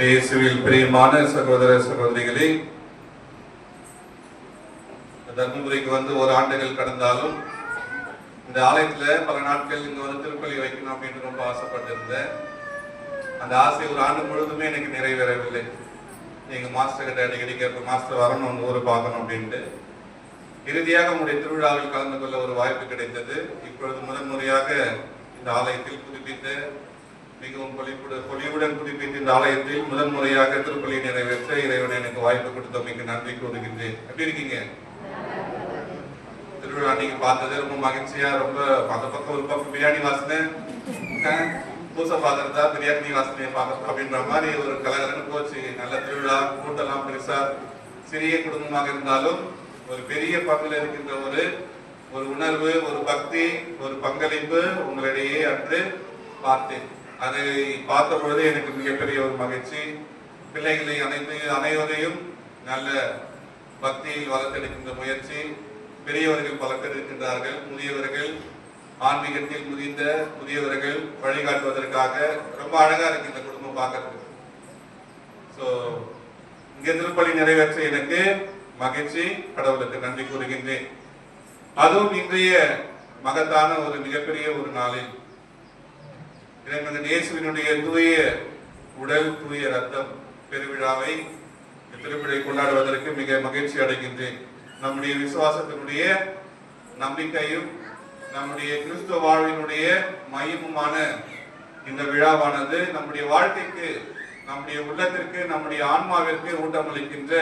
இயேசுவில் பிரியமான சகோதர சகோதரிகளே தர்மபுரிக்கு வந்து ஒரு ஆண்டுகள் கடந்தாலும் இந்த ஆலயத்துல பல நாட்கள் இங்க வந்து திருப்பலி வைக்கணும் அப்படின்னு ரொம்ப ஆசைப்பட்டிருந்தேன். அந்த ஆசை ஒரு ஆண்டு முழுதுமே எனக்கு நிறைவேறவில்லை. எங்க மாஸ்டர் கிட்ட அடிக்கடி கேட்ப மாஸ்டர் வரணும் உங்க ஊரை பார்க்கணும் அப்படின்ட்டு. இறுதியாக உங்களுடைய திருவிழாவில் கலந்து கொள்ள ஒரு வாய்ப்பு கிடைத்தது. இப்பொழுது முதன் முறையாக இந்த ஆலயத்தில் புதுப்பித்த மிகவும் பொலிவுட பொலிவுடன் புதுப்பித்த இந்த ஆலயத்தில் முதன் முறையாக திருப்பலி நிறைவேற்ற இறைவன் எனக்கு வாய்ப்பு கொடுத்தமைக்கு நன்றி கூறுகின்றேன். எப்படி இருக்கீங்க? திருவிழா நீங்க பார்த்தது ரொம்ப மகிழ்ச்சியா ரொம்ப அந்த பக்கம் ஒரு பக்கம் பிரியாணி வாசனை. அஹ், பூசை பாக்குறதா பிரியாணி வாசனையை பார்க்கறதா அப்படின்ற மாதிரி ஒரு கலகலன்னு போச்சு. நல்ல திருவிழா கூட்டெல்லாம் பெருசா சிறிய குடும்பமாக இருந்தாலும் ஒரு பெரிய பங்குல இருக்கின்ற ஒரு ஒரு உணர்வு ஒரு பக்தி ஒரு பங்களிப்பு உங்களிடையே அன்று பார்த்தேன். அதை பார்த்த பொழுது எனக்கு மிகப்பெரிய ஒரு மகிழ்ச்சி. பிள்ளைகளை அனைத்து அனைவரையும் நல்ல பக்தியில் வளர்த்தெடுக்கின்ற முயற்சி. பெரியவர்கள் வளர்த்தெடுக்கின்றார்கள். முதியவர்கள் ஆன்மீகத்தில் முதிர்ந்த முதியவர்கள் வழிகாட்டுவதற்காக ரொம்ப அழகா இருக்கு இந்த குடும்பம் பார்க்கறதுக்கு. ஸோ இங்க திருப்பலி நிறைவேற்ற எனக்கு மகிழ்ச்சி. கடவுளுக்கு நன்றி கூறுகின்றேன். அதுவும் இன்றைய மகத்தான ஒரு மிகப்பெரிய ஒரு நாளில். இறைமகன் இயேசுவினுடைய தூய உடல் தூய ரத்தம் பெருவிழாவை இந்த திருவிழை கொண்டாடுவதற்கு மிக மகிழ்ச்சி அடைகின்றேன். நம்முடைய விசுவாசத்தினுடைய நம்பிக்கையும் நம்முடைய கிறிஸ்துவ வாழ்வினுடைய மையமுமான இந்த விழாவானது நம்முடைய வாழ்க்கைக்கு நம்முடைய உள்ளத்திற்கு நம்முடைய ஆன்மாவிற்கு ஊட்டமளிக்கின்ற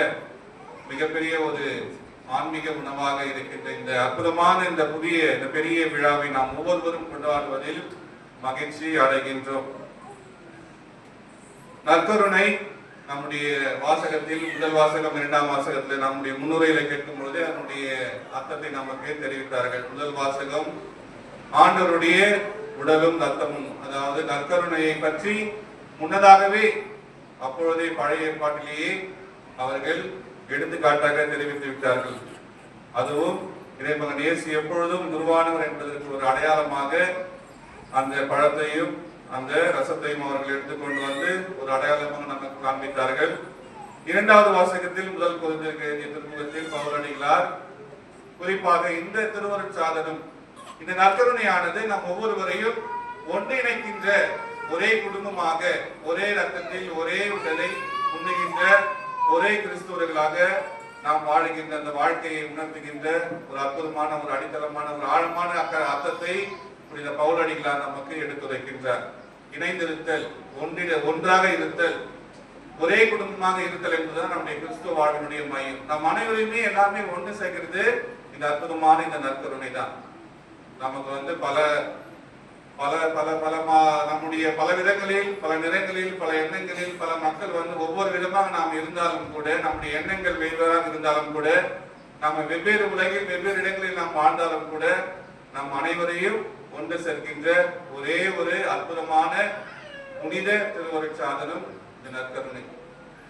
மிகப்பெரிய ஒரு ஆன்மீக உணவாக இருக்கின்ற இந்த அற்புதமான இந்த புதிய இந்த பெரிய விழாவை நாம் ஒவ்வொருவரும் கொண்டாடுவதில் மகிழ்ச்சி அடைகின்றோம். நற்கருணை நம்முடைய வாசகத்தில் முதல் வாசகம் இரண்டாம் வாசகத்தில் நம்முடைய முன்னுரையில கேட்கும் பொழுது அதனுடைய அர்த்தத்தை நமக்கு தெரிவித்தார்கள். முதல் வாசகம் ஆண்டவருடைய உடலும் ரத்தமும் அதாவது நற்கருணையை பற்றி முன்னதாகவே அப்பொழுதே பழைய ஏற்பாட்டிலேயே அவர்கள் எடுத்துக்காட்டாக தெரிவித்து விட்டார்கள். அதுவும் இறைமகன் இயேசு எப்பொழுதும் குருவானவர் என்பதற்கு ஒரு அடையாளமாக அந்த பழத்தையும் அந்த ரசத்தையும் அவர்கள் எடுத்துக்கொண்டு வந்து ஒரு அடையாளமாக நமக்கு காண்பித்தார்கள். இரண்டாவது வாசகத்தில் முதல் குழந்தைக்கு திருமுகத்தில் பௌரணிகளார் குறிப்பாக இந்த திருவருட் சாதனம் இந்த நற்கருணையானது நம் ஒவ்வொருவரையும் ஒன்றிணைக்கின்ற ஒரே குடும்பமாக ஒரே ரத்தத்தில் ஒரே உடலை உண்ணுகின்ற ஒரே கிறிஸ்துவர்களாக நாம் வாழுகின்ற அந்த வாழ்க்கையை உணர்த்துகின்ற ஒரு அற்புதமான ஒரு அடித்தளமான ஒரு ஆழமான அக்க- அர்த்தத்தை புனித பவுலடிகளார் நமக்கு எடுத்துரைக்கின்றார். இணைந்திருத்தல் ஒன்றிட ஒன்றாக இருத்தல் ஒரே குடும்பமாக இருத்தல் என்பதுதான் நம்முடைய கிறிஸ்துவ வாழ்வினுடைய மையம். நம் அனைவரையுமே எல்லாருமே ஒன்று சேர்க்கிறது இந்த அற்புதமான இந்த நற்கருணை தான் நமக்கு வந்து பல பல பல பல நம்முடைய பல விதங்களில் பல நிறங்களில் பல எண்ணங்களில் பல மக்கள் வந்து ஒவ்வொரு விதமாக நாம் இருந்தாலும் கூட நம்முடைய எண்ணங்கள் வெவ்வேறாக இருந்தாலும் கூட நம்ம வெவ்வேறு உலகில் வெவ்வேறு இடங்களில் நாம் வாழ்ந்தாலும் கூட நம் அனைவரையும் கொண்டு செல்கின்ற ஒரே ஒரு அற்புதமான புனித திருவருட் சாதனம் இந்த நற்கருணை.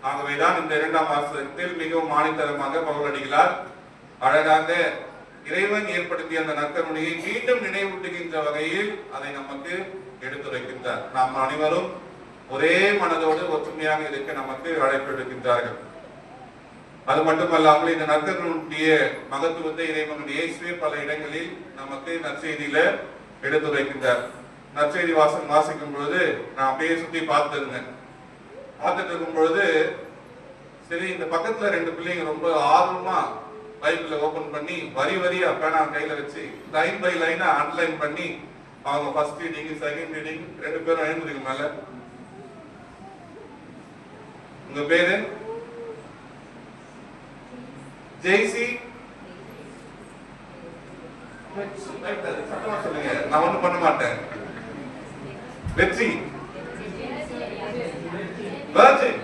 ஆகவேதான் இந்த இரண்டாம் வாசகத்தில் மிகவும் ஆணித்தரமாக பவுலடிகளார் அழகாக இறைவன் ஏற்படுத்திய அந்த நற்கருணையை மீண்டும் நினைவூட்டுகின்ற வகையில் அதை நமக்கு எடுத்துரைக்கின்றார். நாம் அனைவரும் ஒரே மனதோடு ஒற்றுமையாக இருக்க நமக்கு அழைப்பு எடுக்கின்றார்கள் அது மட்டுமல்லாமல் இந்த நற்கருணைய மகத்துவத்தை இறைவனுடைய இயேசுவே பல இடங்களில் நமக்கு நற்செய்தியில எடுத்துரைக்கின்றார். நற்செய்தி வாசன் வாசிக்கும் பொழுது நான் அப்படியே சுத்தி பார்த்துருந்தேன் பார்த்துட்டு இருக்கும் பொழுது சரி இந்த பக்கத்துல ரெண்டு பிள்ளைங்க ரொம்ப ஆர்வமா பைபிள ஓபன் பண்ணி வரி வரியா பேனா கையில வச்சு லைன் பை லைனா அண்ட்லைன் பண்ணி அவங்க ஃபர்ஸ்ட் ரீடிங் செகண்ட் ரீடிங் ரெண்டு பேரும் எழுந்துருக்கு மேல. உங்க பேரு? ஜெய்சி சொல்லுங்க நான் ஒண்ணும் பண்ண மாட்டேன். வெற்றி. வர்ஜின்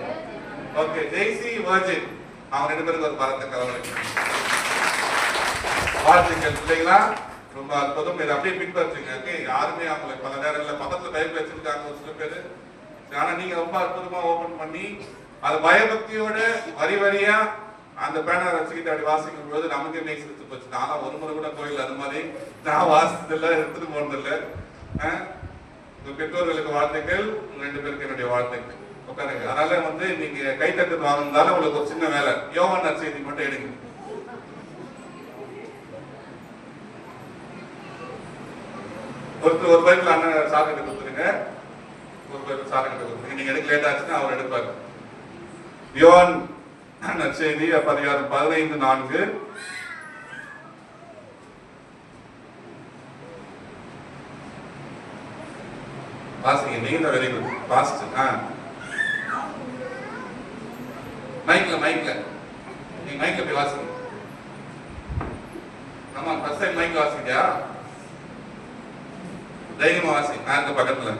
ஓகே ஜெய்சி வர்ஜின் அவங்க ரெண்டு பேருக்கு ஒரு பரத்த கலவரை வாழ்த்துக்கள் பிள்ளைங்களா ரொம்ப அற்புதம். இதை அப்படியே பின்பற்றுங்க ஓகே யாருமே அவங்களை பல நேரங்களில் பக்கத்துல பைப் வச்சிருக்காங்க ஒரு சில பேர். ஆனா நீங்க ரொம்ப அற்புதமா ஓபன் பண்ணி அது பயபக்தியோட வரி வரியா அந்த பேனர் வச்சுக்கிட்டு அப்படி வாசிக்கும் போது நமக்கு போச்சு. நானும் ஒரு முறை கூட கோயில் அது மாதிரி நான் வாசித்ததில்ல எடுத்துட்டு போனதில்ல. ஆஹ் உங்க பெற்றோர்களுக்கு வாழ்த்துக்கள். உங்க ரெண்டு பேருக்கு என்னுடைய வாழ்த்துக்கள். உட்காருங்க. அதனால வந்து நீங்க கைத்தட்டு வாங்கினாலும் உங்களுக்கு ஒரு சின்ன வேலை. யோகா நற்செய்தி மட்டும் எடுங்க. ஒருத்தர் ஒரு பைபிள் அண்ணன் சார் கொடுத்துருங்க. ஒரு பைபிள் சார் கொடுத்துருங்க. நீங்க எடுக்க லேட் ஆச்சுன்னா அவர் எடுப்பாரு. யோவான் நற்செய்தி பதிகாரம் பதினைந்து நான்கு. நீங்க தான் வெரி குட் ஃபாஸ்ட் ஆ. மைக்ல மைக்ல நீங்க மைக்ல போய் வாசிங்க. ஆமா ஃபர்ஸ்ட் டைம் மைக்ல வாசிக்கியா தைரியமா வாசி. நான் இருக்க பக்கத்துல.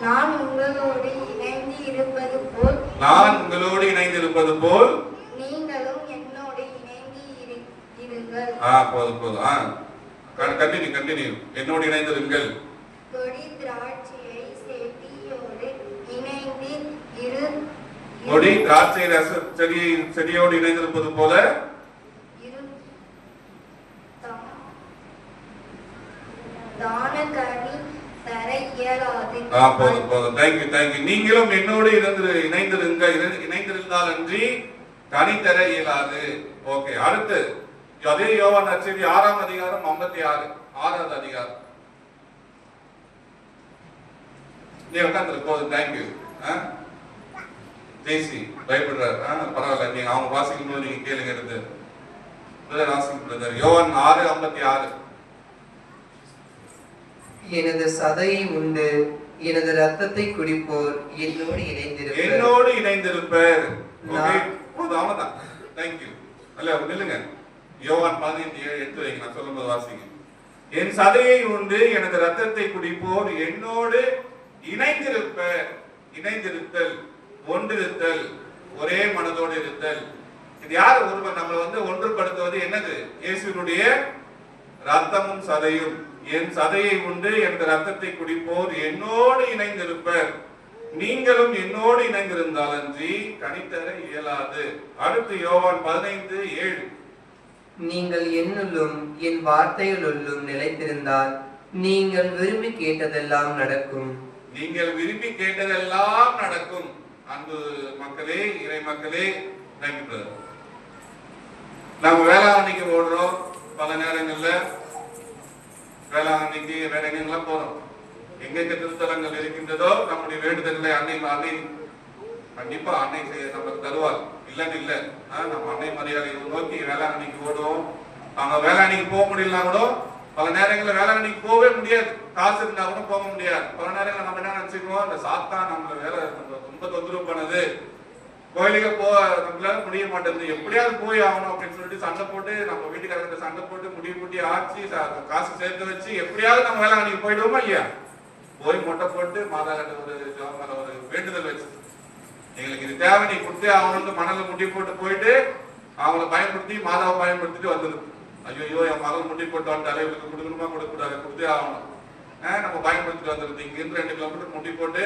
நான் உங்களோடு இணைந்து இருப்பது போல் நான் உங்களோடு இணைந்து இருப்பது போல் நீங்களும் என்னோடு இணைந்து இரு- இருங்கள். ஆ போதும் போதும். ஆ. கண்டினியூ கண்டினியூ என்னோடு இணைந்திருங்கள் கொடி திராட்சையை செடியோடு இணைந்து இரு கொடி திராட்சை ரச செடியை செடியோடு இணைந்திருப்பது போல போதும் போதும். தேங்க்யூ தேங்க்யூ நீங்களும் என்னோடு இணைந்து இணைந்திருங்க. இணை- இணைந்திருந்தால் அன்றி கனி தர இயலாது. ஓகே அடுத்து. அதே யோவான் நற்செய்தி ஆறாம் அதிகாரம் ஐம்பத்தி ஆறு ஆறாவது அதிகாரம். நீ உட்காந்துரு போதும் தேங்க்யூ ஜெய்சி பயப்படுறாரு. பரவாயில்ல நீங்க அவங்க வாசிக்கும் போது நீங்க கேளுங்க இருந்து பிரதர். யோவான் ஆறு ஐம்பத்தி ஆறு. எனது சதையை உண்டு எனது ரத்தத்தை குடிப்போர் என்னோடு இணைந்திருப்பர். என்னோடு இணைந்திருப்பர். அவ்வளவுதான். தேங்க்யூ அல்ல நில்லுங்க. யோவான் பதினைந்து ஏழு எடுத்து வைங்க நான் சொல்லும்போது வாசிங்க. என் சதையை உண்டு எனது ரத்தத்தை குடிப்போர் என்னோடு இணைந்திருப்ப இணைந்திருத்தல் ஒன்றிருத்தல் ஒரே மனதோடு இருத்தல். இது யார்? ஒருவர் நம்மளை வந்து ஒன்றுபடுத்துவது என்னது? இயேசுனுடைய ரத்தமும் சதையும். என் சதையை உண்டு எனது ரத்தத்தை குடிப்போர் என்னோடு இணைந்திருப்பர். நீங்களும் என்னோடு இணைந்திருந்தால் அன்றி கனித்தர இயலாது. அடுத்து யோவான் பதினைந்து ஏழு. நீங்கள் என்னுள்ளும் என் வார்த்தைகளுள்ளும் நிலைத்திருந்தால் நீங்கள் விரும்பி கேட்டதெல்லாம் நடக்கும். நீங்கள் விரும்பி கேட்டதெல்லாம் நடக்கும். அன்பு மக்களே இறை மக்களே நம்ம வேளாங்கண்ணிக்கு ஓடுறோம் பல நேரங்கள்ல. வேளாங்கண்ணிக்கு வேற போறோம். எங்கெங்க திருத்தலங்கள் இருக்கின்றதோ நம்முடைய வேண்டுதல்களை அன்னை அன்னை கண்டிப்பா அன்னை செய்ய நமக்கு தருவார். இல்லன்னு இல்ல. நம்ம அன்னை மரியாதையை நோக்கி வேளாங்கண்ணிக்கு ஓடுவோம். அவங்க வேளாங்கண்ணிக்கு போக முடியலனா கூட பல நேரங்களில் வேளாங்கண்ணிக்கு போகவே முடியாது. காசு இருந்தா கூட போக முடியாது. பல நேரங்களில் நம்ம என்ன நினைச்சுக்குவோம்? இந்த சாத்தா நம்மள வேலை நம்ம ரொம்ப தொந்தரவு பண்ணது. கோயிலுக்கு போக நம்மளால முடிய மாட்டேங்குது. எப்படியாவது போய் ஆகணும் அப்படின்னு சொல்லிட்டு சண்டை போட்டு நம்ம வீட்டுக்காரங்கிட்ட சண்டை போட்டு முடிவு முடி ஆச்சு காசு சேர்த்து வச்சு எப்படியாவது நம்ம வேளாங்கண்ணிக்கு போயிடுவோமா இல்லையா? போய் மொட்டை போட்டு மாதா கிட்ட ஒரு ஜெபம் ஒரு வேண்டுதல் வச்சு எங்களுக்கு இது தேவை நீ கொடுத்தே ஆகணும்னு மணல முட்டி போட்டு போயிட்டு அவங்கள பயன்படுத்தி மாதாவை பயன்படுத்திட்டு வந்துருது ஐயோ என் மகள் முட்டி போட்டு வந்துட்டாலே இவங்களுக்கு கொடுக்கணுமா? கொடுக்கக்கூடாது. கொடுத்தே ஆகணும். ஆஹ் நம்ம பயன்படுத்திட்டு வந்துருது இங்க இருந்து ரெண்டு கிலோமீட்டர் முட்டி போட்டு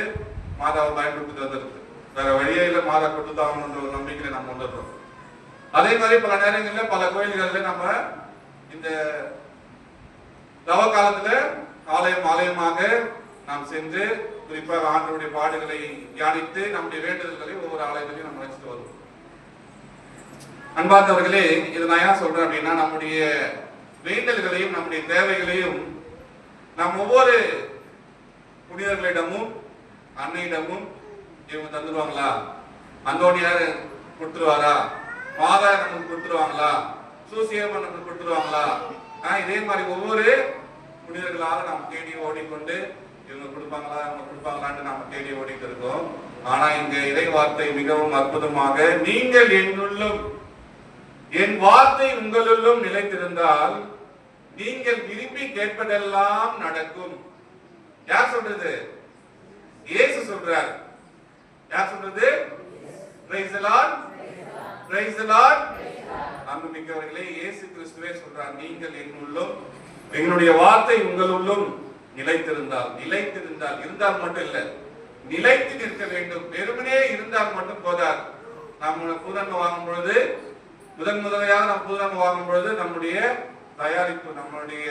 மாதாவை பயன்படுத்திட்டு வந்துருது வேற வழியே இல்ல மாதா கொடுத்து ஆகணுன்ற ஒரு நம்பிக்கையில நம்ம வந்துடுறோம். அதே மாதிரி பல நேரங்களில் பல கோயில்கள்ல நம்ம இந்த தவ காலத்துல ஆலயம் ஆலயமாக நாம் சென்று குறிப்பாக ஆண்டவருடைய பாடுகளை தியானித்து நம்முடைய வேண்டுதல்களை ஒவ்வொரு ஆலயத்திலையும் நம்ம வச்சுட்டு வருவோம். அன்பார்ந்தவர்களே இது நான் ஏன் சொல்றேன் அப்படின்னா நம்முடைய வேண்டல்களையும் நம்முடைய தேவைகளையும் நாம் ஒவ்வொரு புனிதர்களிடமும் அன்னையிடமும் இவங்க தந்துருவாங்களா? அந்தோனியார் கொடுத்துருவாரா? மாதா நமக்கு கொடுத்துருவாங்களா? சூசியம்மன் நமக்கு கொடுத்துருவாங்களா? ஆஹ் இதே மாதிரி ஒவ்வொரு புனிதர்களாக நாம் தேடி ஓடிக்கொண்டு அவங்களுக்கு கொடுப்பாங்களா? அவங்க கொடுப்பாங்களான்னு நாம தேடி ஓடிட்டு இருக்கோம். ஆனா இங்க இறை வார்த்தை மிகவும் அற்புதமாக நீங்கள் என்னுள்ளும் என் வார்த்தை உங்களுள்ளும் நிலைத்திருந்தால் நீங்கள் விரும்பி கேட்பதெல்லாம் நடக்கும். யார் சொல்றது? இயேசு சொல்றார். யார் சொல்றது? பிரைஸ் அன்புமிக்கவர்களே இயேசு கிறிஸ்துவே சொல்றார் நீங்கள் என்னுள்ளும் எங்களுடைய வார்த்தை உங்களுள்ளும் நிலைத்திருந்தால் நிலைத்திருந்தால் இருந்தால் மட்டும் இல்ல நிலைத்து நிற்க வேண்டும். வெறுமனே இருந்தால் மட்டும் போதாது. நம்ம பூதங்க வாங்கும் பொழுது முதன் முதலையாக நாம் பூதங்க வாங்கும் பொழுது நம்முடைய தயாரிப்பு நம்மளுடைய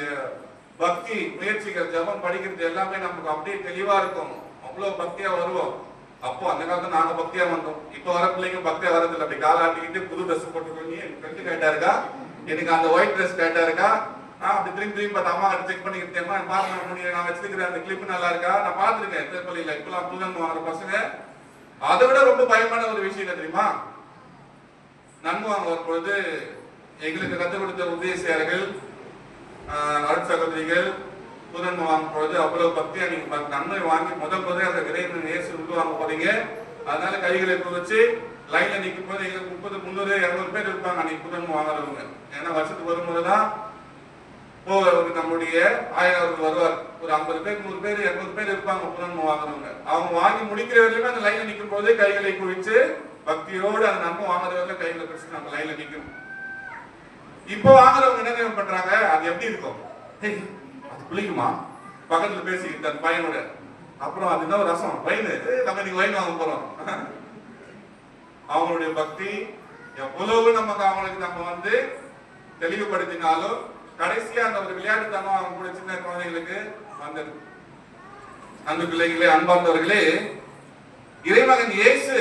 பக்தி முயற்சிகள் ஜெபம் படிக்கிறது எல்லாமே நமக்கு அப்படியே தெளிவா இருக்கும். அவ்வளவு பக்தியா வருவோம். அப்போ அந்த காலத்துல நாங்க பக்தியா வந்தோம். இப்ப வர பிள்ளைங்க பக்தியா வரதில்லை. அப்படி காலாட்டிக்கிட்டு புது ட்ரெஸ் போட்டுக்கோங்க என் ஃப்ரெண்டு கேட்டா இருக்கா? எனக்கு அந்த ஒயிட் ட்ரெஸ் கேட்டா இருக்கா? நான் அப்படி திரும்பி திரும்பி பார்த்து அம்மா செக் பண்ணிக்கிட்டேன் பாருங்க முடியும் நான் வச்சிருக்கிற அந்த கிளிப் நல்லா இருக்கா? நான் பார்த்துருக்கேன். திருப்பள்ளியில் இப்பெல்லாம் புதன் வாங்குற பசங்க. அதை விட ரொம்ப பயமான ஒரு விஷயம் என்ன தெரியுமா? நன்மை வாங்க வரும்பொழுது எங்களுக்கு கற்றுக் கொடுத்த உதயசியார்கள் அருட்சகோதரிகள் புதன் வாங்கும் பொழுது அவ்வளவு பக்தியா நீங்க நன்மை வாங்கி முதல் முதல்ல அந்த விரைவு இயேசு உண்டு வாங்க போறீங்க. அதனால கைகளை குவிச்சு லைன்ல நிற்கும் போது எங்களுக்கு முப்பது முந்நூறு இரநூறு பேர் இருப்பாங்க அன்னைக்கு புதன் வாங்குறவங்க ஏன்னா வருஷத்துக்கு வரும்போது தான் போகிறவங்க நம்முடைய ஆயிரம் அவர்கள் வருவார். ஒரு ஐம்பது பேர் நூறு பேர் எண்பது பேர் இருப்பாங்க புதன் வாங்குறவங்க. அவங்க வாங்கி முடிக்கிற வரையிலுமே அந்த லைன்ல நிற்கும் போதே கைகளை குவிச்சு பக்தியோடு அந்த நம்ம வாங்குற வரையிலும் கைகளை குவிச்சு நம்ம லைன்ல நிற்கும் இப்போ வாங்குறவங்க என்ன பண்றாங்க? அது எப்படி இருக்கும்? அது குளிக்குமா? பக்கத்துல பேசிக்கிட்டு அந்த பையனோட. அப்புறம் அது என்ன ஒரு ரசம்? வைன் நம்ம இன்னைக்கு வைன் வாங்க போறோம். அவங்களுடைய பக்தி எவ்வளவு நமக்கு அவங்களுக்கு நம்ம வந்து தெளிவுபடுத்தினாலும் கடைசியா அந்த ஒரு விளையாட்டுத்தனம் கூட சின்ன குழந்தைகளுக்கு வந்தது. அந்த பிள்ளைகளே அன்பார்ந்தவர்களே இறைமகன் இயேசு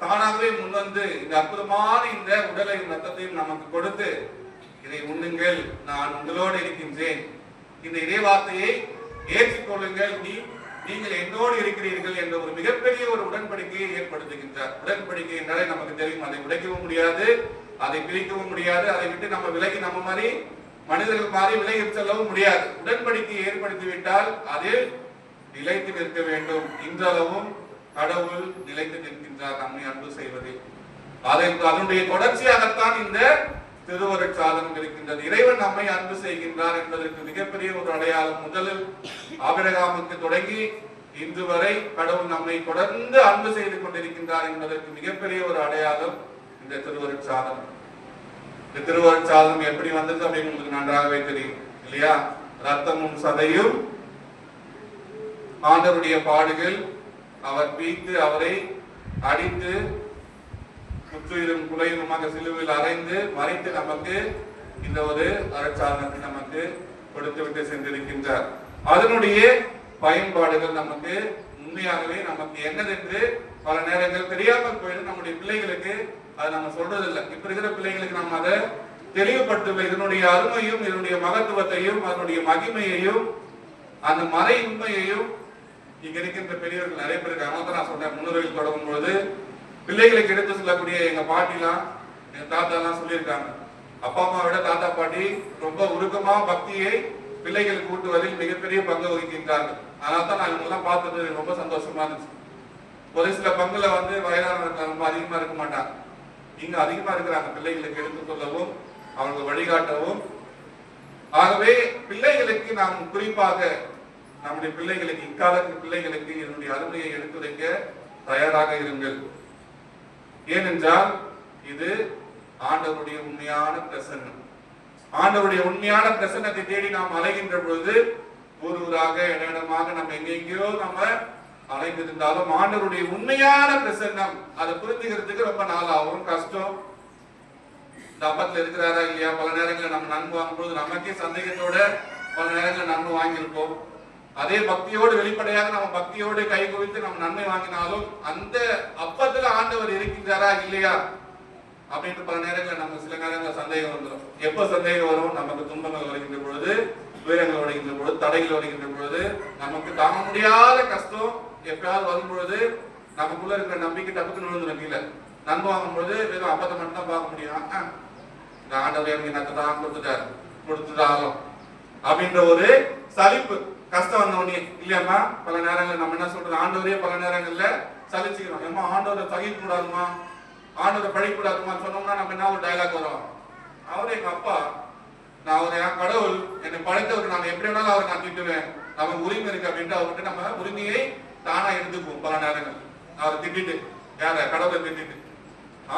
தானாகவே முன்வந்து இந்த அற்புதமான இந்த உடலையும் ரத்தத்தையும் நமக்கு கொடுத்து இதை உண்ணுங்கள் நான் உங்களோடு இருக்கின்றேன். இந்த இறைவார்த்தையை ஏற்றுக்கொள்ளுங்கள். நீ நீங்கள் என்னோடு இருக்கிறீர்கள் என்ற ஒரு மிகப்பெரிய ஒரு உடன்படிக்கையை ஏற்படுத்துகின்றார். உடன்படிக்கை என்றாலே நமக்கு தெரியும் அதை உடைக்கவும் முடியாது அதை பிரிக்கவும் முடியாது அதை விட்டு நம்ம விலகி நம்ம மாதிரி மனிதர்கள் மாறி விலகி செல்லவும் முடியாது. உடன்படிக்கையை ஏற்படுத்திவிட்டால் அதில் நிலைத்து நிற்க வேண்டும். இன்றளவும் கடவுள் நிலைத்து நிற்கின்றார் நம்மை அன்பு செய்வதில். அதை அதனுடைய தொடர்ச்சியாகத்தான் இந்த திருவருட் சாதனம் இருக்கின்றது. இறைவன் நம்மை அன்பு செய்கின்றார் என்பதற்கு மிகப்பெரிய ஒரு அடையாளம் முதலில் ஆபிரகாமுக்கு தொடங்கி இன்று வரை கடவுள் நம்மை தொடர்ந்து அன்பு செய்து கொண்டிருக்கின்றார் என்பதற்கு மிகப்பெரிய ஒரு அடையாளம் இந்த திருவருட் சாதனம் இந்த திருவருட் சாதனம் எப்படி வந்தது அப்படின்னு உங்களுக்கு நன்றாகவே தெரியும் இல்லையா? ரத்தமும் சதையும் ஆண்டவருடைய பாடுகள் அவர் பீத்து அவரை அடித்து முற்றுயிரும் குலையுமாக சிலுவையில் அரைந்து மறைத்து நமக்கு இந்த ஒரு அறச்சாதனத்தை நமக்கு கொடுத்து விட்டு சென்றிருக்கின்றார். அதனுடைய பயன்பாடுகள் நமக்கு உண்மையாகவே நமக்கு என்னதென்று பல நேரங்கள் தெரியாமல் போயிடும். நம்முடைய பிள்ளைகளுக்கு அது நம்ம சொல்றதில்லை. இப்ப இருக்கிற பிள்ளைங்களுக்கு நம்ம அதை தெளிவுபடுத்தவில்லை இதனுடைய அருமையும் இதனுடைய மகத்துவத்தையும் அதனுடைய மகிமையையும் அந்த மறை உண்மையையும் இங்க இருக்கின்ற பெரியவர்கள் நிறைய பேர் இருக்காங்க. அதனால நான் சொன்னேன் முன்னுரையில் தொடங்கும் பொழுது பிள்ளைகளுக்கு எடுத்து சொல்லக்கூடிய எங்க பாட்டிலாம் எங்க தாத்தா எல்லாம் சொல்லியிருக்காங்க. அப்பா அம்மா விட தாத்தா பாட்டி ரொம்ப உருக்கமா பக்தியை பிள்ளைகளுக்கு ஊட்டுவதில் மிகப்பெரிய பங்கு வகிக்கின்றார்கள். அதனால தான் நான் இவங்கெல்லாம் பார்த்தது ரொம்ப சந்தோஷமா இருந்துச்சு. ஒரு சில பங்குல வந்து வயதானவர்கள் ரொம்ப அதிகமா இருக்க மாட்டாங்க. இங்க அதிகமா இருக்கிறாங்க பிள்ளைகளுக்கு எடுத்துக் கொள்ளவும் அவங்களுக்கு வழிகாட்டவும். ஆகவே பிள்ளைகளுக்கு நாம் குறிப்பாக நம்முடைய பிள்ளைகளுக்கு இக்காலத்து பிள்ளைகளுக்கு என்னுடைய அருமையை எடுத்துரைக்க தயாராக இருங்கள். ஏனென்றால் இது ஆண்டவருடைய உண்மையான பிரசன்னம். ஆண்டவருடைய உண்மையான பிரசன்னத்தை தேடி நாம் அலைகின்ற பொழுது ஒரு ஊராக இடமாக நம்ம எங்கெங்கேயோ நம்ம அலைந்திருந்தாலும் ஆண்டவருடைய உண்மையான பிரசன்னம் அதை புரிஞ்சுக்கிறதுக்கு ரொம்ப நாள் ஆகும் கஷ்டம். இந்த அப்பத்துல இருக்கிறாரா இல்லையா? பல நேரங்களில் நம்ம நன்மை வாங்கும்போது நமக்கே சந்தேகத்தோட பல நேரங்களில் நன்மை வாங்கியிருப்போம். அதே பக்தியோடு வெளிப்படையாக நம்ம பக்தியோடு கை குவித்து நம்ம நன்மை வாங்கினாலும் அந்த அப்பத்துல ஆண்டவர் இருக்கின்றாரா இல்லையா? அப்படின்ட்டு பல நேரங்களில் நம்ம சில நேரங்களில் சந்தேகம் வந்துடும் எப்போ சந்தேகம் வரும்? நமக்கு துன்பங்கள் வருகின்ற பொழுது துயரங்கள் வருகின்ற பொழுது தடைகள் வருகின்ற பொழுது நமக்கு தாங்க முடியாத கஷ்டம். எப்பயாவது வரும்பொழுது நமக்குள்ள இருக்கிற நம்பிக்கை டப்புக்கு விழுந்துடும் கீழே. நன்மை வாங்கும் பொழுது வெறும் அப்பத்தை மட்டும் தான் பார்க்க முடியும். இந்த ஆண்டவர் எனக்கு நத்தை தான் கொடுத்துட்டாரு. கொடுத்துட்டாலும் அப்படின்ற ஒரு சலிப்பு. கஷ்டம் வந்தவனே இல்லையம்மா இல்லையாம்மா பல நேரங்கள்ல நம்ம என்ன சொல்றது? ஆண்டவரே பல நேரங்கள்ல சலிச்சுக்கிறோம். ஏம்மா ஆண்டவரை தகிக்க கூடாதுமா ஆண்டவரை பழிக்க கூடாதுமா சொன்னோம்னா நம்ம என்ன ஒரு டயலாக் வரும்? அவரு எங்க அப்பா நான் அவர் என் கடவுள் என்னை படைத்தவர் நான் எப்படி வேணாலும் அவரை நான் திட்டுவேன் நமக்கு உரிமை இருக்கு அப்படின்ட்டு அவர்கிட்ட நம்ம உரிமையை தானா எடுத்துக்குவோம் பல நேரங்கள். அவரை திட்டிட்டு யார கடவுளை திட்டிட்டு.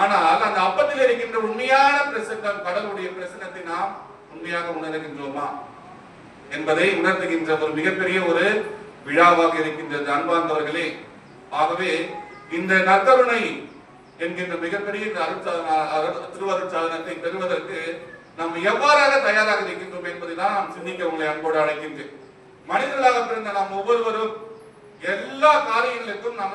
ஆனால் அந்த அப்பத்தில் இருக்கின்ற உண்மையான பிரசன்னம் கடவுளுடைய பிரசனத்தை நாம் உண்மையாக உணர்கின்றோமா? என்பதை உணர்த்துகின்ற ஒரு மிகப்பெரிய ஒரு விழாவாக இருக்கின்றது அன்பார்ந்தவர்களே. ஆகவே இந்த நற்கருணை என்கின்ற மிகப்பெரிய இந்த அருட்சாதன திருவருட்சாதனத்தை பெறுவதற்கு நாம் எவ்வாறாக தயாராக இருக்கின்றோம் என்பதை தான் நாம் சிந்திக்க உங்களை அன்போடு அழைக்கின்றேன். மனிதர்களாக பிறந்த நாம் ஒவ்வொருவரும் எல்லா காரியங்களுக்கும் நாம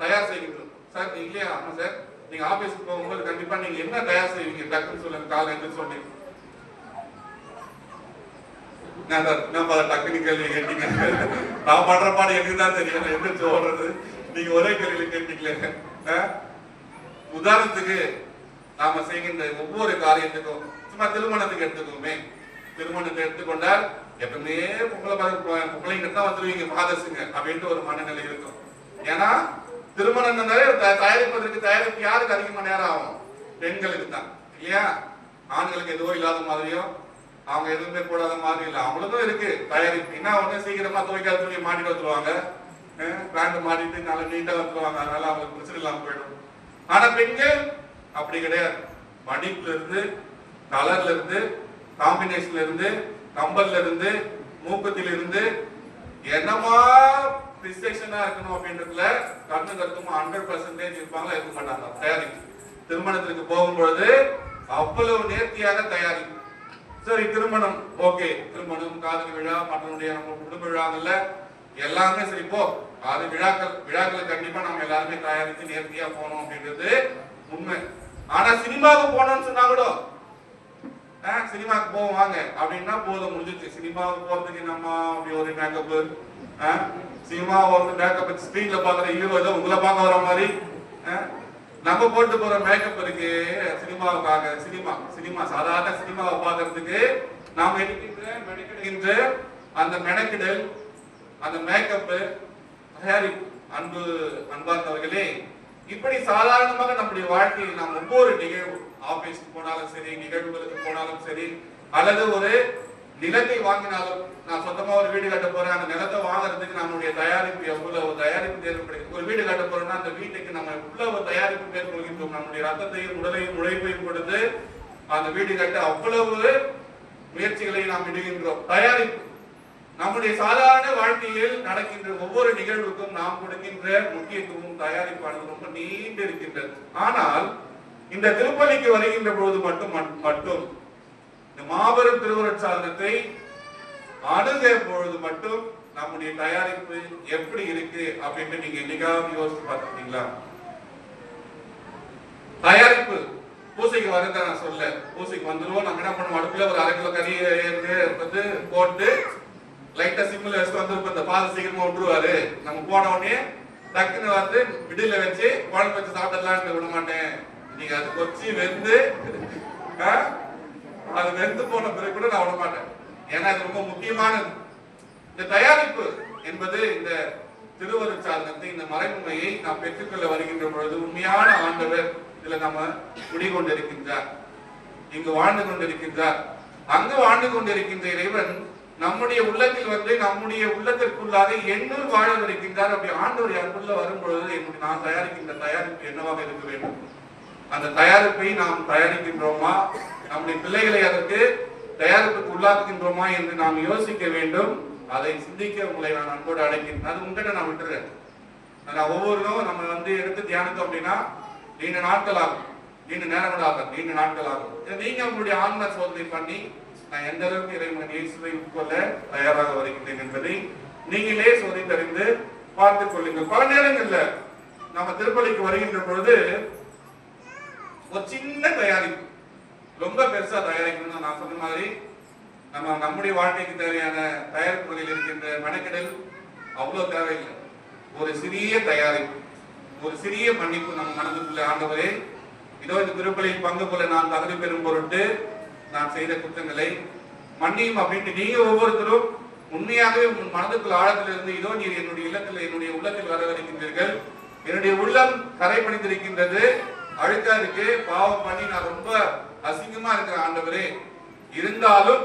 தயார் செய்கின்றோம் சார் நீங்களே ஆமா சார். நீங்க ஆபீஸ்க்கு போகும்போது கண்டிப்பா நீங்க என்ன தயார் செய்வீங்க? டக்குன்னு சொல்லுங்க. காலை என்று சொல்லி நான் சார் பல டக்குனு கேள்வி கேட்டீங்க. நான் பண்ற பாடு எனக்கு தான் தெரியும். நான் எப்படி சொல்றது நீங்க ஒரே கேள்வி கேட்டீங்களே. உதாரணத்துக்கு நாம செய்கின்ற ஒவ்வொரு காரியத்துக்கும் சும்மா திருமணத்துக்கு எடுத்துக்கோமே. திருமணத்தை எடுத்துக்கொண்டால் எப்பவுமே பொம்பளை பார்க்க பிள்ளைங்க தான் வந்துருவீங்க ஃபாதர்ஸுங்க அப்படின்ட்டு ஒரு மனநிலை இருக்கும். ஏன்னா திருமணம் தயாரிப்பதற்கு தயாரிப்பு யாருக்கு அதிகமாக நேரம் ஆகும்? பெண்களுக்கு தான். இல்லையா? ஆண்களுக்கு எதுவும் இல்லாத மாதிரியும் அவங்க எதுவுமே போடாத மாதிரி இல்லை. அவங்களுக்கும் இருக்கு. தயாரிப்பு. என்ன ஒண்ணு சீக்கிரமா துவைக்காத துணி மாட்டிட்டு வந்துருவாங்க. பேண்ட் மாட்டிட்டு நல்லா நீட்டா வந்துருவாங்க. அதனால அவங்களுக்கு பிரச்சனை இல்லாம போயிடும். ஆனா பெண்கள் அப்படி கிடையாது. மடிப்புல இருந்து கலர்ல இருந்து காம்பினேஷன்ல இருந்து கம்பல்ல இருந்து மூக்கத்தில இருந்து என்னமா பிரிசெக்ஷனா இருக்கணும் அப்படின்றதுல கண்ணு கருத்தும் ஹண்ட்ரட் பர்சன்டேஜ் இருப்பாங்களா இருக்க மாட்டாங்க தயாரிப்பு. திருமணத்திற்கு போகும்பொழுது அவ்வளவு நேர்த்தியாக தயாரிப்பு. சரி திருமணம். ஓகே திருமணம் காதல் விழா மற்றவனுடைய நம்ம குடும்ப விழாங்கள்ல எல்லாமே சரி போ. அது விழாக்கள். விழாக்களை கண்டிப்பா நம்ம எல்லாருமே தயாரித்து நேர்த்தியா போனோம் அப்படின்றது உண்மை. ஆனா சினிமாவுக்கு போனோம்னு சொன்னா கூட ஆ, சினிமாக்கு போவோம் வாங்க. அப்படின்னா போதும் முடிஞ்சிச்சு சினிமாவுக்கு போறதுக்கு என்னம்மா? அப்படி ஒரு மேக்கப் சினிமா ஒரு மேக்கப் ஸ்கிரீன்ல பாக்குற ஹீரோ ஏதோ உங்களை பார்க்க வர மாதிரி. ஆ, நம்ம போட்டு போற மேக்கப் இருக்கு. சினிமாவுக்காக சினிமா சினிமா சாதாரண சினிமாவை பார்க்கறதுக்கு நாம் எடுக்கின்ற மெனக்கிடுகின்ற அந்த மெனக்கிடல் அந்த மேக்கப் தயாரிப்பு அன்பு அன்பார்ந்தவர்களே இப்படி சாதாரணமாக நம்முடைய வாழ்க்கையில் நாம் ஒவ்வொரு நிகழ்வு ஆபீஸ்க்கு போனாலும் சரி நிகழ்வுகளுக்கு போனாலும் சரி அல்லது ஒரு நிலத்தை வாங்கினாலும் நான் சொந்தமா ஒரு வீடு கட்ட போறேன் அந்த நிலத்தை வாங்குறதுக்கு நம்மளுடைய தயாரிப்பு எவ்வளவு தயாரிப்பு தேவைப்படுகிறது ஒரு வீடு கட்ட போறோம்னா அந்த வீட்டுக்கு நம்ம எவ்வளவு தயாரிப்பு மேற்கொள்கின்றோம் நம்முடைய ரத்தத்தையும் உடலையும் உழைப்பையும் கொடுத்து அந்த வீடு கட்ட அவ்வளவு முயற்சிகளை நாம் இடுகின்றோம். தயாரிப்பு. நம்முடைய சாதாரண வாழ்க்கையில் நடக்கின்ற ஒவ்வொரு நிகழ்வுக்கும் நாம் கொடுக்கின்ற முக்கியத்துவம் தயாரிப்பானது ரொம்ப நீண்டு இருக்கின்றது ஆனால் இந்த திருப்பலிக்கு வருகின்ற பொழுது மட்டும் மட்டும். இந்த மாபெரும் திருவருட்சாதனத்தை அணுக பொழுது மட்டும் நம்முடைய தயாரிப்பு எப்படி இருக்கு அப்படின்னு நீங்க என்னைக்காவது யோசிச்சு பார்த்துருக்கீங்களா? தயாரிப்பு. பூசைக்கு வரத நான் சொல்ல. பூசைக்கு வந்துருவோம். நம்ம என்ன பண்ணுவோம்? அடுப்புல ஒரு அரை கிலோ கறி வந்து போட்டு லைட்டா சிம்மில் வச்சு வந்து இந்த பாதை சீக்கிரமா விட்டுருவாரு. நம்ம போன உடனே டக்குன்னு வந்து மிடில வச்சு குழம்பு வச்சு சாப்பிடலாம்னு விட மாட்டேன். நீங்க அது கொச்சி வெந்து அது வெந்து போன பிறகு கூட நான் விட மாட்டேன் ஏன்னா இது ரொம்ப முக்கியமானது. இந்த தயாரிப்பு என்பது இந்த திருவருட் சாதனத்தை இந்த மறைமுறையை நாம் பெற்றுக்கொள்ள வருகின்ற பொழுது உண்மையான ஆண்டவர் இதுல நம்ம குடிகொண்டிருக்கின்றார். இங்கு வாழ்ந்து கொண்டிருக்கின்றார். அங்கு வாழ்ந்து கொண்டிருக்கின்ற இறைவன் நம்முடைய உள்ளத்தில் வந்து நம்முடைய உள்ளத்திற்குள்ளாக எண்ணூர் வாழ இருக்கின்றார் அப்படி ஆண்டவர் அன்புள்ள வரும் பொழுது என்னுடைய நான் தயாரிக்கின்ற தயாரிப்பு என்னவாக இருக்க வேண்டும்? அந்த தயாரிப்பை நாம் தயாரிக்கின்றோமா? நம்முடைய பிள்ளைகளை அதற்கு தயாரிப்புக்கு உள்ளாக்குகின்றோமா என்று நாம் யோசிக்க வேண்டும். அதை சிந்திக்க உங்களை நான் அன்போடு அழைக்கிறேன் அது உங்ககிட்ட நான் விட்டுறேன். நான் ஒவ்வொருவரும் நம்ம வந்து எடுத்து தியானித்தோம் அப்படின்னா நீண்ட நாட்கள் ஆகும் நீண்ட நேரங்கள் ஆகும் நீண்ட நாட்கள் ஆகும் நீங்க உங்களுடைய ஆன்ம சோதனை பண்ணி நான் எந்த அளவுக்கு இறைவன் இயேசுவை உட்கொள்ள தயாராக வருகின்றேன் என்பதை நீங்களே சோதித்தறிந்து பார்த்துக் கொள்ளுங்கள். பல நேரங்கள்ல நம்ம திருப்பலிக்கு வருகின்ற பொழுது ஒரு சின்ன தயாரிப்பு. ரொம்ப பெருசா தயாரிக்கணும்னு நான் சொன்ன மாதிரி நம்ம நம்முடைய வாழ்க்கைக்கு தேவையான தயாரிப்புகளில் இருக்கின்ற மெனக்கெடல் அவ்வளவு தேவையில்லை. ஒரு சிறிய தயாரிப்பு ஒரு சிறிய மன்னிப்பு நம்ம மனதுக்குள்ள ஆண்டவரே இதோ இந்த திருப்பலையில் பங்கு கொள்ள நான் தகுதி பெறும் பொருட்டு நான் செய்த குற்றங்களை மன்னியும் அப்படின்ட்டு நீங்க ஒவ்வொருத்தரும் உண்மையாகவே உன் மனதுக்குள் ஆழத்தில் இருந்து இதோ நீர் என்னுடைய இல்லத்தில் என்னுடைய உள்ளத்தில் வரவிருக்கின்றீர்கள் என்னுடைய உள்ளம் கரை பணிந்திருக்கின்றது அழுக்கா இருக்கு பாவம் பண்ணி நான் ரொம்ப அசிங்கமா இருக்கிறேன் ஆண்டவரே இருந்தாலும்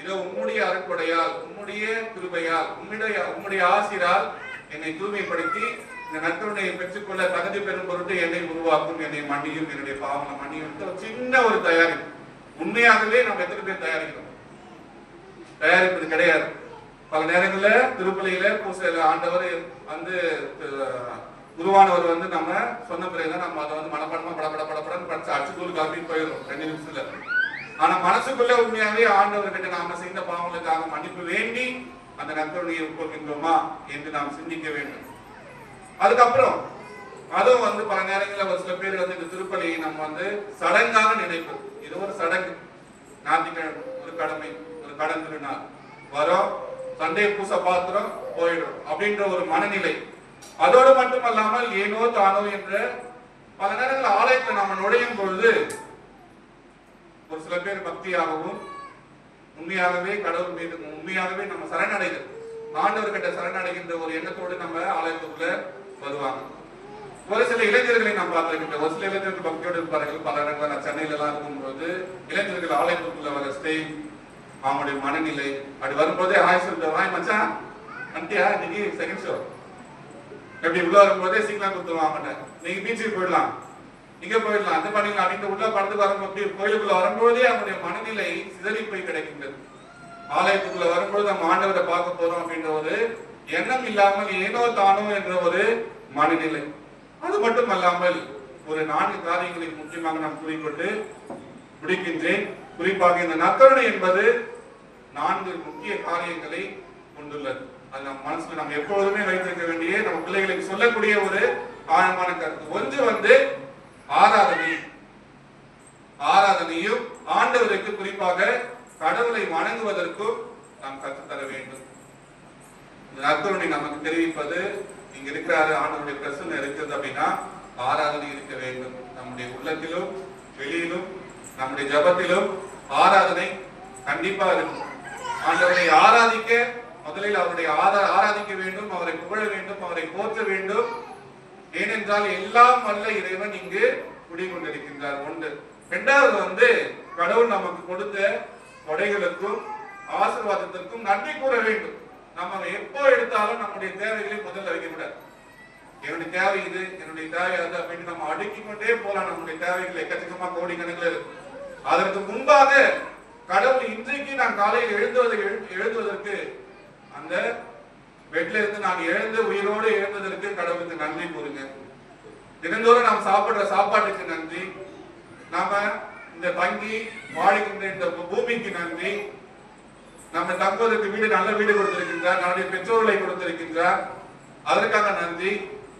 இதோ உம்முடைய அருட்படையால் உம்முடைய கிருபையால் உம்முடைய உம்முடைய ஆசிரால் என்னை தூய்மைப்படுத்தி இந்த நற்கருணையை பெற்றுக்கொள்ள தகுதி பெறும் பொருட்டு என்னை உருவாக்கும் என்னை மன்னியும் என்னுடைய பாவனை மன்னியும். ஒரு சின்ன ஒரு தயாரிப்பு. உண்மையாகவே நம்ம எத்தனை பேர் தயாரிக்கிறோம்? தயாரிப்பது கிடையாது. பல நேரங்களில் திருப்பலியில பூசையில ஆண்டவர் வந்து குருவானவர் வந்து நம்ம சொன்ன பிறகுதான் நம்ம அதை வந்து மனப்படமா படப்பட படப்படன்னு படிச்சு அச்சுக்குள் காப்பி போயிடும் ரெண்டு நிமிஷத்துல. ஆனா மனசுக்குள்ள உண்மையாவே ஆண்டவர் கிட்ட நாம செய்த பாவங்களுக்காக மன்னிப்பு வேண்டி அந்த நற்கருணையை உட்கொள்கின்றோமா என்று நாம் சிந்திக்க வேண்டும். அதுக்கப்புறம் அதுவும் வந்து பல நேரங்களில் ஒரு சில பேர் வந்து இந்த திருப்பலியை நம்ம வந்து சடங்காக நினைப்போம். இது ஒரு சடங்கு. ஞாயிற்றுக்கிழமை ஒரு கடமை ஒரு கடன் திருநாள். வரோம் சண்டே பூச பாத்திரம் போயிடும் அப்படின்ற ஒரு மனநிலை அதோடு மட்டுமல்லாமல் ஏனோ தானோ என்ற பல நேரங்களில் ஆலயத்தில் நாம் நுழையும் பொழுது ஒரு சில பேர் பக்தியாகவும் உண்மையாகவே கடவுள் மீது உண்மையாகவே நம்ம சரணடைதல் ஆண்டவர்கிட்ட சரணடைகின்ற ஒரு எண்ணத்தோடு நம்ம ஆலயத்துக்குள்ள வருவாங்க. ஒரு சில இளைஞர்களை நாம் பார்த்திருக்கின்ற ஒரு சில இளைஞர்கள் பக்தியோடு இருப்பார்கள். பல இடங்கள் நான் சென்னையில எல்லாம் இருக்கும்போது இளைஞர்கள் ஆலயத்துக்குள்ள வர ஸ்டே அவங்களுடைய மனநிலை அப்படி வரும்போதே ஹாய் சொல்லிட்டு ஹாய் மச்சான் அண்டியா இன்னைக்கு செகண்ட் ஷோ எப்படி உள்ள வரும்போதே சீக்கிரம் கொடுத்துருவாங்க நீங்க பீச்சுக்கு போயிடலாம். இங்க போயிடலாம். அந்த பண்ணிக்கலாம் அப்படின்னு உள்ள படத்துக்கு வரும்போது கோயிலுக்குள்ள வரும்போதே அவனுடைய மனநிலை சிதறி போய் கிடைக்கின்றது. ஆலயத்துக்குள்ள வரும்போது நம்ம ஆண்டவரை பார்க்க போறோம் அப்படின்ற ஒரு எண்ணம் இல்லாமல் ஏனோ தானோ என்ற ஒரு மனநிலை. அது மட்டும் அல்லாமல் ஒரு நான்கு காரியங்களை முக்கியமாக நாம் கூறிக்கொண்டு முடிக்கின்றேன். குறிப்பாக இந்த நற்கருணை என்பது நான்கு முக்கிய காரியங்களை கொண்டுள்ளது. அது நம்ம மனசுல நம்ம எப்பொழுதுமே பிள்ளைகளுக்கு சொல்லக்கூடிய ஒரு ஆழமான கருத்து. ஒன்று வந்து ஆராதனை ஆராதனையும் ஆண்டவருக்கு குறிப்பாக கடவுளை வணங்குவதற்கும் நாம் கற்றுத்தர வேண்டும் இந்த நற்கருணை நமக்கு தெரிவிப்பது இங்க இருக்கிறாரு ஆண்டவருடைய பிரசன்னம் இருக்குது அப்படின்னா ஆராதனை இருக்க வேண்டும் நம்முடைய உள்ளத்திலும் வெளியிலும் நம்முடைய ஜபத்திலும் ஆராதனை கண்டிப்பா இருக்கும் ஆண்டவரை ஆராதிக்க முதலில் அவருடைய ஆரா- ஆராதிக்க வேண்டும் அவரை புகழ வேண்டும் அவரை போற்ற வேண்டும் ஏனென்றால் எல்லாம் வல்ல இறைவன் இங்கு குடிகொண்டிருக்கின்றார் ஒன்று இரண்டாவது வந்து கடவுள் நமக்கு கொடுத்த கொடைகளுக்கும் ஆசீர்வாதத்திற்கும் நன்றி கூற வேண்டும். நம்ம எப்போ எடுத்தாலும் நம்முடைய தேவைகளை முதல்ல வைக்கக்கூடாது என்னுடைய தேவை இது என்னுடைய தேவை அது அப்படின்னு நம்ம அடுக்கிக் கொண்டே போலாம் நம்முடைய தேவைகள் எக்கச்சக்கமா கோடிக்கணக்கில் இருக்கு. அதற்கு முன்பாக கடவுள் இன்றைக்கு நான் காலையில் எழுந்துவதை எழு- எழுதுவதற்கு அந்த பெட்ல இருந்து நான் எழுந்து உயிரோடு எழுந்ததற்கு கடவுளுக்கு நன்றி கூறுங்க. தினந்தோறும் நாம் சாப்பிடுற சாப்பாட்டுக்கு நன்றி. நாம இந்த தங்கி வாழுகின்ற இந்த பூமிக்கு நன்றி. நம்ம தங்குவதற்கு வீடு நல்ல வீடு கொடுத்திருக்கின்றார். நம்முடைய பெற்றோர்களை கொடுத்திருக்கின்றார். அதற்காக நன்றி.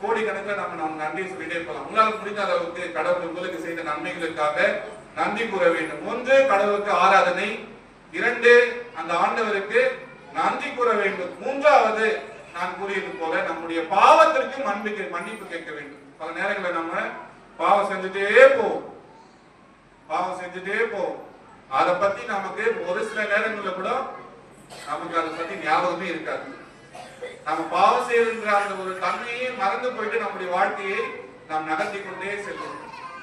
கோடிக்கணக்கில் நம்ம நாம் நன்றி சொல்லிட்டே போகலாம். உங்களால் முடிந்த அளவுக்கு கடவுள் உங்களுக்கு செய்த நன்மைகளுக்காக நன்றி கூற வேண்டும். ஒன்று கடவுளுக்கு ஆராதனை. இரண்டு அந்த ஆண்டவருக்கு நன்றி கூற வேண்டும். மூன்றாவது நான் கூறியது போல நம்முடைய பாவத்திற்கு மன்னிப்பு மன்னிப்பு கேட்க வேண்டும். பல நேரங்களில் நம்ம பாவம் செஞ்சுட்டே போவோம். பாவம் செஞ்சுட்டே போவோம் அதை பத்தி நமக்கு ஒரு சில நேரங்களில் கூட நமக்கு அதை பத்தி ஞாபகமே இருக்காது. நம்ம பாவம் செய்யறதுங்கிற அந்த ஒரு தன்மையே மறந்து போயிட்டு நம்முடைய வாழ்க்கையை நாம் நகர்த்தி கொண்டே செல்லும்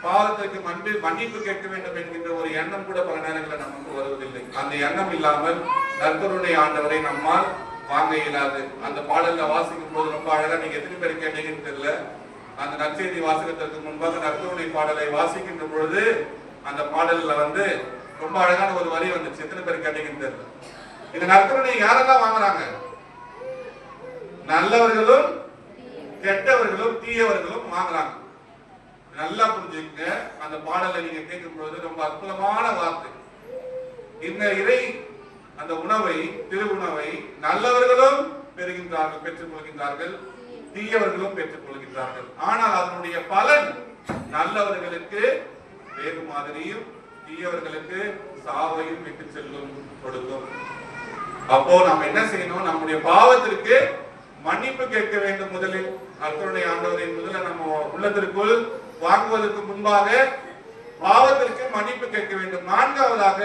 பாவத்திற்கு மன்பு மன்னிப்பு கேட்க வேண்டும் என்கின்ற ஒரு எண்ணம் கூட பல நேரங்களில் நமக்கு வருவதில்லை. அந்த எண்ணம் இல்லாமல் நற்கருணை ஆண்டவரை நம்மால் வாங்க இயலாது. அந்த பாடல்ல வாசிக்கும் போது ரொம்ப அழகா நீங்க எத்தனை பேர் கேட்டீங்கன்னு தெரியல. அந்த நற்செய்தி வாசகத்திற்கு முன்பாக நற்கருணை பாடலை வாசிக்கின்ற பொழுது அந்த பாடல்ல வந்து ரொம்ப அழகான ஒரு வரி வந்துச்சு. எத்தனை பேர் கேட்டீங்கன்னு தெரியல. இந்த நற்கருணை யாரெல்லாம் வாங்குறாங்க? நல்லவர்களும் கெட்டவர்களும் தீயவர்களும் வாங்குறாங்க. நல்லா புரிஞ்சுக்க அந்த பாடலை நீங்க கேட்கும் பொழுது ரொம்ப அற்புதமான வார்த்தை. இந்த இறை அந்த உணவை திரு உணவை நல்லவர்களும் பெறுகின்றார்கள் பெற்றுக் கொள்கின்றார்கள் தீயவர்களும் பெற்றுக் கொள்கின்றார்கள் ஆனால் அதனுடைய பலன் நல்லவர்களுக்கு வேறு மாதிரியும் தீயவர்களுக்கு சாவையும் விட்டு செல்லும் கொடுக்கும். அப்போ நாம் என்ன செய்யணும்? நம்முடைய பாவத்திற்கு மன்னிப்பு கேட்க வேண்டும் முதலில். கர்த்தருடைய ஆண்டவரின் முதல்ல நம்ம உள்ளத்திற்குள் வாங்குவதற்கு முன்பாக பாவத்திற்கு மன்னிப்பு கேட்க வேண்டும். நான்காவதாக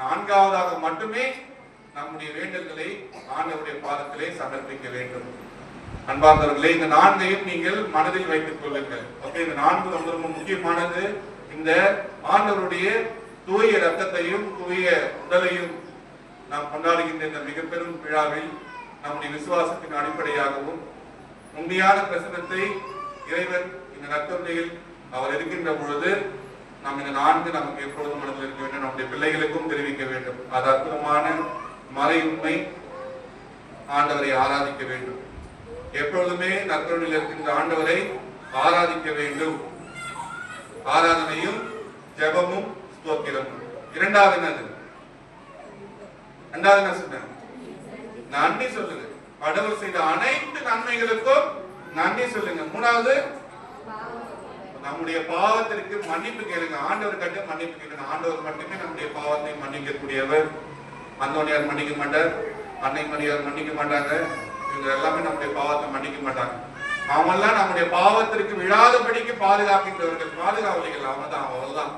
நான்காவதாக மட்டுமே நம்முடைய வேண்டல்களை ஆண்டவருடைய பாதத்திலே சமர்ப்பிக்க வேண்டும். அன்பார்ந்தவர்களே இந்த நான்கையும் நீங்கள் மனதில் வைத்துக் கொள்ளுங்கள். ஓகே இந்த நான்கு ரொம்ப ரொம்ப முக்கியமானது. இந்த ஆண்டவருடைய தூய ரத்தத்தையும் தூய உடலையும் நாம் கொண்டாடுகின்ற இந்த மிக பெரும் விழாவில் நம்முடைய விசுவாசத்தின் அடிப்படையாகவும் உண்மையான பிரசனத்தை இறைவன் இந்த நற்கருணையில் அவர் இருக்கின்ற பொழுது நாம் இந்த நான்கு நமக்கு எப்பொழுதும் மனதில் இருக்க வேண்டும். நம்முடைய பிள்ளைகளுக்கும் தெரிவிக்க வேண்டும். அது அற்புதமான மறை உண்மை ஆண்டவரை ஆராதிக்க வேண்டும். எப்பொழுதுமே நற்கருணையில் இருக்கின்ற ஆண்டவரை ஆராதிக்க வேண்டும். ஆராதனையும் ஜெபமும் ஸ்தோத்திரமும் இரண்டாவது என்னது? இரண்டாவது என்ன சொன்னேன் நன்றி சொல்லுங்க. கடவுள் செய்த அனைத்து நன்மைகளுக்கும் நன்றி சொல்லுங்க. மூணாவது நம்முடைய பாவத்திற்கு மன்னிப்பு கேளுங்க. ஆண்டவர் கட்டு மன்னிப்பு கேளுங்க. ஆண்டவர் மட்டுமே நம்முடைய பாவத்தை மன்னிக்கக்கூடியவர். அந்தோனியார் மன்னிக்க மாட்டார். அன்னை மணியார் மன்னிக்க மாட்டாங்க. இவங்க எல்லாமே நம்முடைய பாவத்தை மன்னிக்க மாட்டாங்க. அவங்கெல்லாம் நம்முடைய பாவத்திற்கு விழாதபடிக்கு பாதுகாக்கின்றவர்கள். பாதுகாவலிகள் அவன் தான் அவ்வளவுதான்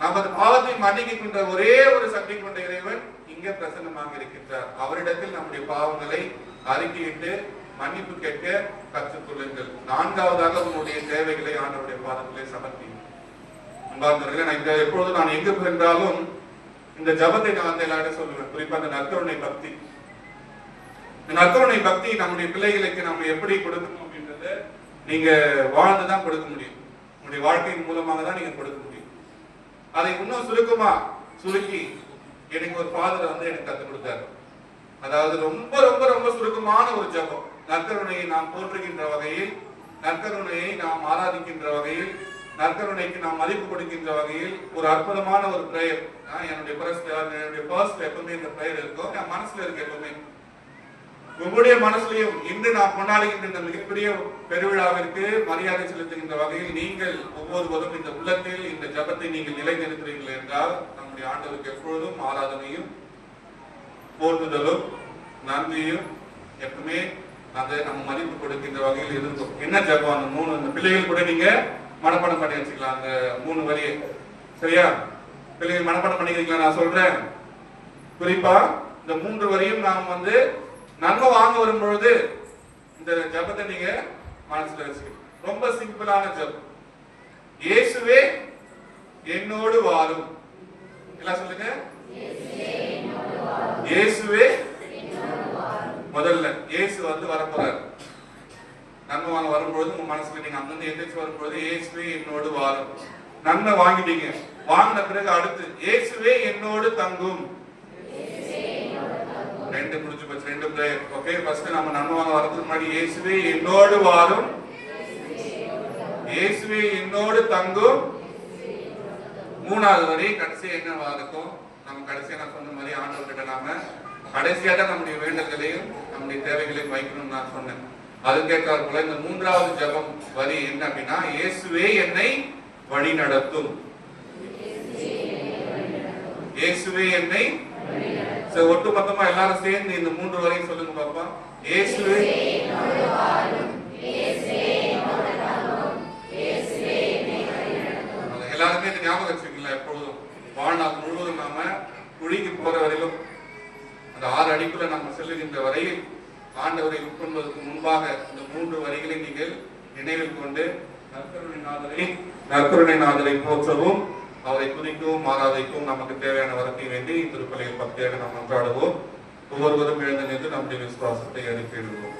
நமது பாவத்தை மன்னிக்கின்ற ஒரே ஒரு சக்தி கொண்ட இறைவன் இங்கே பிரசன்னமாக இருக்கின்றார். அவரிடத்தில் நம்முடைய பாவங்களை அறிக்கையிட்டு மன்னிப்பு கேட்க கற்றுக்கொள்ளுங்கள் நான்காவதாக உங்களுடைய தேவைகளை ஆண்டவருடைய பாதத்திலே சமர்ப்பி. அன்பார்ந்தவர்களே நான் இந்த எப்பொழுது நான் எங்கு சென்றாலும் இந்த ஜபத்தை நான் வந்து எல்லாரும் சொல்லுவேன். குறிப்பா அந்த நற்கருணை பக்தி. இந்த நற்கருணை பக்தி நம்முடைய பிள்ளைகளுக்கு நம்ம எப்படி கொடுக்கணும்? அப்படின்றத நீங்க வாழ்ந்து தான் கொடுக்க முடியும். உங்களுடைய வாழ்க்கையின் மூலமாக தான் நீங்க கொடுக்க முடியும். அதை இன்னும் சுருக்கமா சுருக்கி எனக்கு ஒரு ஃபாதர் வந்து எனக்கு கற்றுக் கொடுத்தாரு. அதாவது ரொம்ப ரொம்ப ரொம்ப சுருக்கமான ஒரு ஜபம். நற்கருணையை நாம் போற்றுகின்ற வகையில் நற்கருணையை நாம் ஆராதிக்கின்ற வகையில் நற்கருணைக்கு நாம் மதிப்பு கொடுக்கின்ற வகையில் ஒரு அற்புதமான ஒரு பிரேயர் என்னுடைய என்னுடைய பர்ஸ்ட் எப்பவுமே இந்த பிரேயர் இருக்கும். என் மனசுல இருக்கு எப்பவுமே உங்களுடைய மனசுலையும் இன்று நாம் கொண்டாடுகின்ற இந்த மிகப்பெரிய பெருவிழாவிற்கு மரியாதை செலுத்துகின்ற வகையில் நீங்கள் ஒவ்வொருவரும் இந்த உள்ளத்தில் இந்த ஜபத்தை நீங்கள் நிலைநிறுத்துறீர்கள் என்றால் நம்முடைய ஆண்டவருக்கு எப்பொழுதும் ஆராதனையும் போற்றுதலும் நன்றியும் எப்பவுமே அதை நம்ம மதிப்பு கொடுக்கின்ற வகையில் இருக்கும். என்ன ஜபம்? அந்த மூணு அந்த பிள்ளைகள் கூட நீங்க மனப்பாடம் பண்ணி வச்சுக்கலாம். அந்த மூணு வரியை சரியா? பிள்ளைகள் மனப்பாடம் பண்ணிக்கிறீங்களா? நான் சொல்றேன். குறிப்பா இந்த மூன்று வரியும் நாம் வந்து நன்மை வாங்க வரும்பொழுது இந்த ஜபத்தை நீங்க மனசுல வச்சுக்கணும். ரொம்ப சிம்பிளான ஜபம். இயேசுவே என்னோடு வாழும் எல்லாம் சொல்லுங்க. இயேசுவே முதல்ல இயேசு வந்து வரப்போறாரு. நன்மை வாங்க வரும்பொழுது உங்க மனசுல நீங்க அங்கிருந்து எந்திரிச்சு வரும்பொழுது இயேசுவே என்னோடு வாழும் நன்மை வாங்கிட்டீங்க. வாங்கின பிறகு அடுத்து இயேசுவே என்னோடு தங்கும். ரெண்டு முடிஞ்சு போச்சு ஓகே ஃபர்ஸ்ட் நம்ம நன்மை வாங்க வரதுக்கு முன்னாடி இயேசுவே என்னோடு வாரும் இயேசுவே என்னோடு தங்கும். மூணாவது வரி கடைசியா என்னவா இருக்கும்? நம்ம கடைசியா நான் சொன்ன மாதிரி ஆண்டவர்கிட்ட நாம கடைசியா தான் நம்முடைய வேண்டல்களையும் நம்முடைய தேவைகளையும் வைக்கணும்னு நான் சொன்னேன். அது கேட்கார் போல இந்த மூன்றாவது ஜெபம் வரி என்ன அப்படின்னா இயேசுவே என்னை வழி நடத்தும் இயேசுவே என்னை சரி ஒட்டு மொத்தமா எல்லாரும் சேர்ந்து இந்த மூன்று வரையும் சொல்லுங்க பாப்பா. இயேசுவே எல்லாருமே இந்த ஞாபகம் வச்சுக்கல எப்பொழுதும்? வாழ்நாள் முழுவதும் நாம குழிக்கு போற வரையிலும் அந்த ஆறு அடிக்குள்ள நம்ம செல்லுகின்ற வரையில் ஆண்டவரை உட்கொள்வதற்கு முன்பாக இந்த மூன்று வரிகளை நீங்கள் நினைவில் கொண்டு நற்கருணை நாதரை நற்கருணை நாதரை போற்றவும் அவரை குறிக்கும் மாறாதைக்கும் நமக்கு தேவையான வரத்தை வேண்டி திருப்பலியில் பக்தியாக நாம் அன்றாடுவோம் ஒவ்வொருவரும் எழுந்து நின்று நம்முடைய விசுவாசத்தை அறிக்கையிடுவோம்